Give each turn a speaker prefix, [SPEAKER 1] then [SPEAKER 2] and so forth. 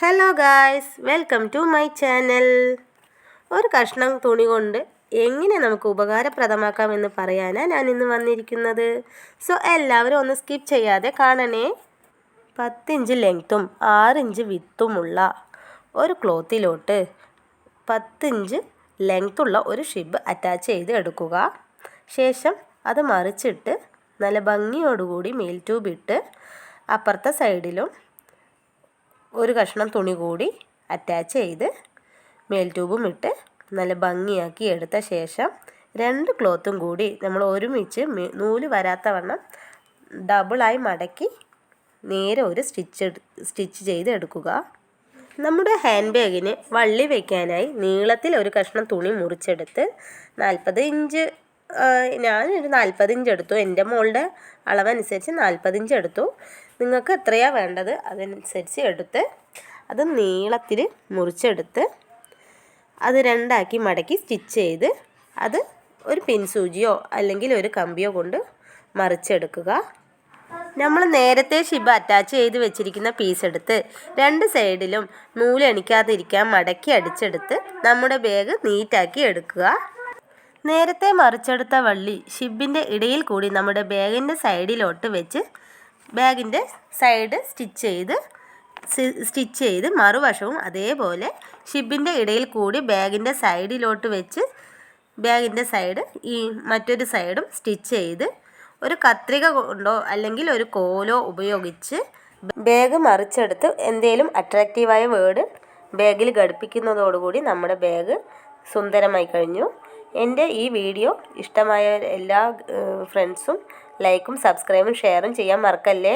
[SPEAKER 1] Hello guys welcome to my channel ഒരു കഷ്ണം തുണി കൊണ്ട് എങ്ങനെ നമുക്ക് ഉപകാരപ്രദമാക്കാം എന്ന് പറയാനാണ് ഞാൻ ഇന്ന് വന്നിരിക്കുന്നത്. സോ എല്ലാവരും ഒന്ന് സ്കിപ്പ് ചെയ്യാതെ കാണണേ. പത്തിഞ്ച് ലെങ്ത്തും ആറിഞ്ച് വിത്തുമുള്ള ഒരു ക്ലോത്തിലോട്ട് പത്തിഞ്ച് ലെങ്ത്തുള്ള ഒരു ഷിബ് അറ്റാച്ച് ചെയ്ത് എടുക്കുക. ശേഷം അത് മറിച്ചിട്ട് നല്ല ഭംഗിയോടുകൂടി മേൽ ട്യൂബ് ഇട്ട് അപ്പുറത്തെ സൈഡിലും ഒരു കഷ്ണം തുണി കൂടി അറ്റാച്ച് ചെയ്ത് മേൽ ട്യൂബും ഇട്ട് നല്ല ഭംഗിയാക്കി എടുത്ത ശേഷം രണ്ട് ക്ലോത്തും കൂടി നമ്മൾ ഒരുമിച്ച് നൂൽ വരാത്ത വണ്ണം ഡബിളായി മടക്കി നേരെ ഒരു സ്റ്റിച്ച് സ്റ്റിച്ച് ചെയ്ത് എടുക്കുക. നമ്മുടെ ഹാൻഡ് ബാഗിന് വള്ളി വയ്ക്കാനായി നീളത്തിൽ ഒരു കഷ്ണം തുണി മുറിച്ചെടുത്ത് നാൽപ്പത് ഇഞ്ച് ഞാനൊരു നാൽപ്പത് ഇഞ്ച് എടുത്തു. എന്റെ മോളുടെ അളവനുസരിച്ച് നാൽപ്പത് ഇഞ്ച് എടുത്തു. നിങ്ങൾക്ക് എത്രയാണ് വേണ്ടത് അതനുസരിച്ച് എടുത്ത് അത് നീളത്തിൽ മുറിച്ചെടുത്ത് അത് രണ്ടാക്കി മടക്കി സ്റ്റിച്ച് ചെയ്ത് അത് ഒരു പിൻസൂചിയോ അല്ലെങ്കിൽ ഒരു കമ്പിയോ കൊണ്ട് മറിച്ചെടുക്കുക. നമ്മൾ നേരത്തെ ഷിബ അറ്റാച്ച് ചെയ്ത് വെച്ചിരിക്കുന്ന പീസ് എടുത്ത് രണ്ട് സൈഡിലും നൂലണിക്കാതിരിക്കാൻ മടക്കി അടിച്ചെടുത്ത് നമ്മുടെ ബാഗ് നീറ്റാക്കി എടുക്കുക. നേരത്തെ മറിച്ചെടുത്ത വള്ളി ഷിബിന്റെ ഇടയിൽ കൂടി നമ്മുടെ ബാഗിന്റെ സൈഡിലോട്ട് വെച്ച് ബാഗിന്റെ സൈഡ് സ്റ്റിച്ച് ചെയ്ത് സ്റ്റിച്ച് ചെയ്ത് മറുവശവും അതേപോലെ ഷിബിന്റെ ഇടയിൽ കൂടി ബാഗിന്റെ സൈഡിലോട്ട് വെച്ച് ബാഗിന്റെ സൈഡ് ഈ മറ്റൊരു സൈഡും സ്റ്റിച്ച് ചെയ്ത് ഒരു കത്രിക കൊണ്ടോ അല്ലെങ്കിൽ ഒരു കോലോ ഉപയോഗിച്ച് ബാഗ് മറിച്ചെടുത്ത് എന്തേലും അട്രാക്റ്റീവായ വേർഡ് ബാഗിൽ ഘടിപ്പിക്കുന്നതോടുകൂടി നമ്മുടെ ബാഗ് സുന്ദരമായി കഴിഞ്ഞു. എന്റെ ഈ വീഡിയോ ഇഷ്ടമായ എല്ലാ ഫ്രണ്ട്സും ലൈക്കും സബ്സ്ക്രൈബും ഷെയറും ചെയ്യാൻ മറക്കല്ലേ?